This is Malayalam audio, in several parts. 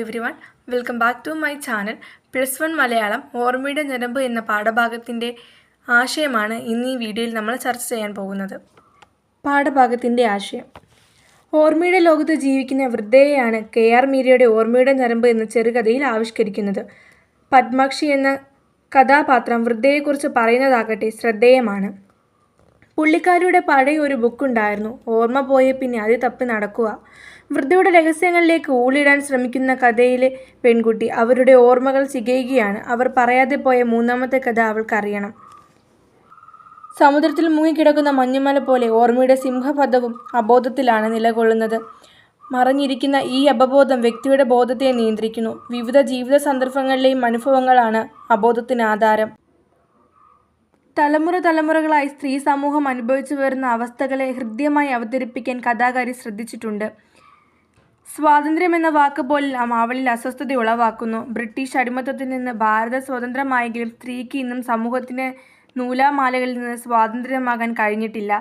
Every one welcome back to my channel plus one Malayalam ഓർമ്മയുടെ ഞരമ്പ് എന്ന പാഠഭാഗത്തിന്റെ ആശയമാണ് ഇന്ന് ഈ വീഡിയോയിൽ നമ്മൾ ചർച്ച ചെയ്യാൻ പോകുന്നത്. പാഠഭാഗത്തിന്റെ ആശയം. ഓർമ്മയുടെ ലോകത്ത് ജീവിക്കുന്ന വൃദ്ധയെയാണ് കെ ആർ മീരയുടെ ഓർമ്മയുടെ ഞരമ്പ് എന്ന ചെറുകഥയിൽ ആവിഷ്കരിക്കുന്നത്. പത്മാക്ഷി എന്ന കഥാപാത്രം വൃദ്ധയെക്കുറിച്ച് പറയുന്നതാകട്ടെ ശ്രദ്ധേയമാണ്. പുള്ളിക്കാരിയുടെ പഴയ ഒരു ബുക്കുണ്ടായിരുന്നു ഓർമ്മ പോയ പിന്നെ അത് തപ്പി നടക്കുക. വൃദ്ധയുടെ രഹസ്യങ്ങളിലേക്ക് ഊളിടാൻ ശ്രമിക്കുന്ന കഥയിലെ പെൺകുട്ടി അവരുടെ ഓർമ്മകൾ ചികയുകയാണ്. അവർ പറയാതെ പോയ മൂന്നാമത്തെ കഥ അവൾക്കറിയണം. സമുദ്രത്തിൽ മുങ്ങിക്കിടക്കുന്ന മഞ്ഞുമല പോലെ ഓർമ്മയുടെ സിംഹപഥവും അബോധത്തിലാണ് നിലകൊള്ളുന്നത്. മറഞ്ഞിരിക്കുന്ന ഈ അപബോധം വ്യക്തിയുടെ ബോധത്തെ നിയന്ത്രിക്കുന്നു. വിവിധ ജീവിത സന്ദർഭങ്ങളിലെയും അനുഭവങ്ങളാണ് അബോധത്തിന് ആധാരം തലമുറ തലമുറകളായി സ്ത്രീ സമൂഹം അനുഭവിച്ചു വരുന്ന അവസ്ഥകളെ ഹൃദ്യമായി അവതരിപ്പിക്കാൻ കഥാകാരി ശ്രദ്ധിച്ചിട്ടുണ്ട്. സ്വാതന്ത്ര്യം എന്ന വാക്ക് പോലും മാവളിൽ അസ്വസ്ഥത ഉളവാക്കുന്നു. ബ്രിട്ടീഷ് അടിമത്തത്തിൽ നിന്ന് ഭാരത സ്വതന്ത്രമായെങ്കിലും സ്ത്രീക്ക് ഇന്നും സമൂഹത്തിന് നൂലാമാലകളിൽ നിന്ന് സ്വാതന്ത്ര്യമാകാൻ കഴിഞ്ഞിട്ടില്ല.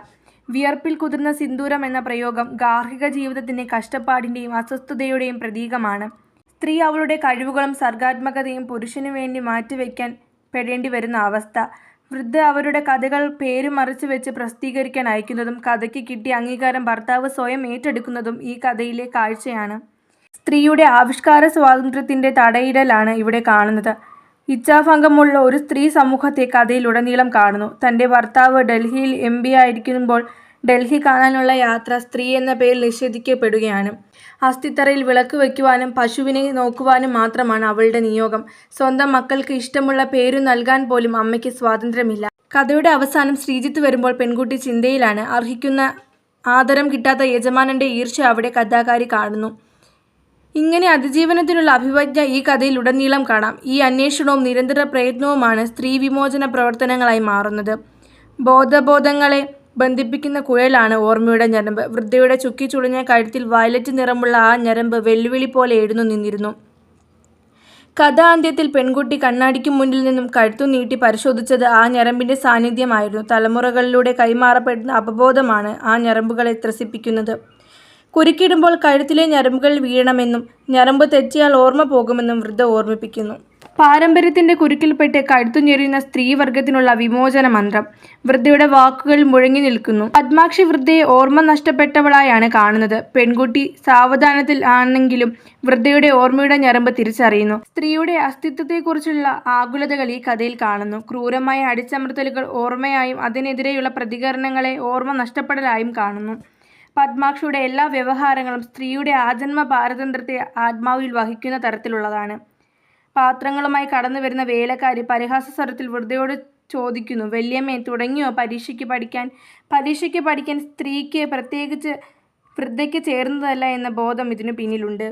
വിയർപ്പിൽ കുതിർന്ന സിന്ദൂരം എന്ന പ്രയോഗം ഗാർഹിക ജീവിതത്തിന്റെ കഷ്ടപ്പാടിന്റെയും അസ്വസ്ഥതയുടെയും പ്രതീകമാണ്. സ്ത്രീ അവളുടെ കഴിവുകളും സർഗാത്മകതയും പുരുഷനു വേണ്ടി മാറ്റിവെക്കാൻ പെടേണ്ടി വരുന്ന അവസ്ഥ. വൃദ്ധ അവരുടെ കഥകൾ പേര് മറിച്ചു വെച്ച് പ്രസിദ്ധീകരിക്കാൻ അയക്കുന്നതും കഥയ്ക്ക് കിട്ടിയ അംഗീകാരം ഭർത്താവ് സ്വയം ഏറ്റെടുക്കുന്നതും ഈ കഥയിലെ കാഴ്ചയാണ്. സ്ത്രീയുടെ ആവിഷ്കാര സ്വാതന്ത്ര്യത്തിന്റെ തടയിടലാണ് ഇവിടെ കാണുന്നത്. ഇച്ഛാഭംഗമുള്ള ഒരു സ്ത്രീ സമൂഹത്തെ കഥയിലുടനീളം കാണുന്നു. തന്റെ ഭർത്താവ് ഡൽഹിയിൽ എം ആയിരിക്കുമ്പോൾ ഡൽഹി കാണാനുള്ള യാത്ര സ്ത്രീ എന്ന പേരിൽ നിഷേധിക്കപ്പെടുകയാണ്. അസ്ഥിത്തറയിൽ വിളക്ക് വയ്ക്കുവാനും പശുവിനെ നോക്കുവാനും മാത്രമാണ് അവളുടെ നിയോഗം. സ്വന്തം മക്കൾക്ക് ഇഷ്ടമുള്ള പേരു നൽകാൻ പോലും അമ്മയ്ക്ക് സ്വാതന്ത്ര്യമില്ല. കഥയുടെ അവസാനം ശ്രീജിത്ത് വരുമ്പോൾ പെൺകുട്ടി ചിന്തയിലാണ്. അർഹിക്കുന്ന ആദരം കിട്ടാത്ത യജമാനന്റെ ഈർഷ്യ അവിടെ കഥാകാരി കാണുന്നു. ഇങ്ങനെ അതിജീവനത്തിനുള്ള അഭിവജ്ഞ ഈ കഥയിൽ ഉടനീളം കാണാം. ഈ അന്വേഷണവും നിരന്തര പ്രയത്നവുമാണ് സ്ത്രീ വിമോചന പ്രവർത്തനങ്ങളായി മാറുന്നത്. ബോധബോധങ്ങളെ ബന്ധിപ്പിക്കുന്ന കുഴലാണ് ഓർമ്മയുടെ ഞരമ്പ്. വൃദ്ധയുടെ ചുക്കി ചുളിഞ്ഞ കഴുത്തിൽ വയലറ്റ് നിറമുള്ള ആ ഞരമ്പ് വെല്ലുവിളി പോലെ എഴുന്നു നിന്നിരുന്നു. കഥാന്ത്യത്തിൽ പെൺകുട്ടി കണ്ണാടിക്ക് മുന്നിൽ നിന്നും കഴുത്തു നീട്ടി പരിശോധിച്ചത് ആ ഞരമ്പിന്റെ സാന്നിധ്യമായിരുന്നു. തലമുറകളിലൂടെ കൈമാറപ്പെടുന്ന അപബോധമാണ് ആ ഞരമ്പുകളെ ത്രസിപ്പിക്കുന്നത്. കുരുക്കിടുമ്പോൾ കഴുത്തിലെ ഞരമ്പുകൾ വീഴണമെന്നും ഞരമ്പ് തെറ്റിയാൽ ഓർമ്മ പോകുമെന്നും വൃദ്ധ ഓർമ്മിപ്പിക്കുന്നു. പാരമ്പര്യത്തിന്റെ കുരുക്കിൽപ്പെട്ട് കഴുത്തു ഞെറിയുന്ന സ്ത്രീവർഗത്തിനുള്ള വിമോചന മന്ത്രം വൃദ്ധയുടെ വാക്കുകൾ മുഴങ്ങി നിൽക്കുന്നു. പത്മാക്ഷി വൃദ്ധയെ ഓർമ്മ നഷ്ടപ്പെട്ടവളായാണ് കാണുന്നത്. പെൺകുട്ടി സാവധാനത്തിൽ ആണെങ്കിലും വൃദ്ധയുടെ ഓർമ്മയുടെ ഞരമ്പ് തിരിച്ചറിയുന്നു. സ്ത്രീയുടെ അസ്തിത്വത്തെക്കുറിച്ചുള്ള ആകുലതകൾ ഈ കഥയിൽ കാണുന്നു. ക്രൂരമായ അടിച്ചമർത്തലുകൾ ഓർമ്മയായും അതിനെതിരെയുള്ള പ്രതികരണങ്ങളെ ഓർമ്മ നഷ്ടപ്പെടലായും കാണുന്നു. പത്മാക്ഷിയുടെ എല്ലാ വ്യവഹാരങ്ങളും സ്ത്രീയുടെ ആജന്മ പാരതന്ത്രത്തെ ആത്മാവിൽ വഹിക്കുന്ന തരത്തിലുള്ളതാണ്. പാത്രങ്ങളുമായി കടന്നു വരുന്ന വേലക്കാരി പരിഹാസ സ്വരത്തിൽ വൃദ്ധയോട് ചോദിക്കുന്നു വല്യമ്മേ തുടങ്ങിയോ പരീക്ഷയ്ക്ക് പഠിക്കാൻ? പരീക്ഷയ്ക്ക് പഠിക്കാൻ സ്ത്രീക്ക് പ്രത്യേകിച്ച് വൃദ്ധയ്ക്ക് ചേർന്നതല്ല എന്ന ബോധം ഇതിനു പിന്നിലുണ്ട്.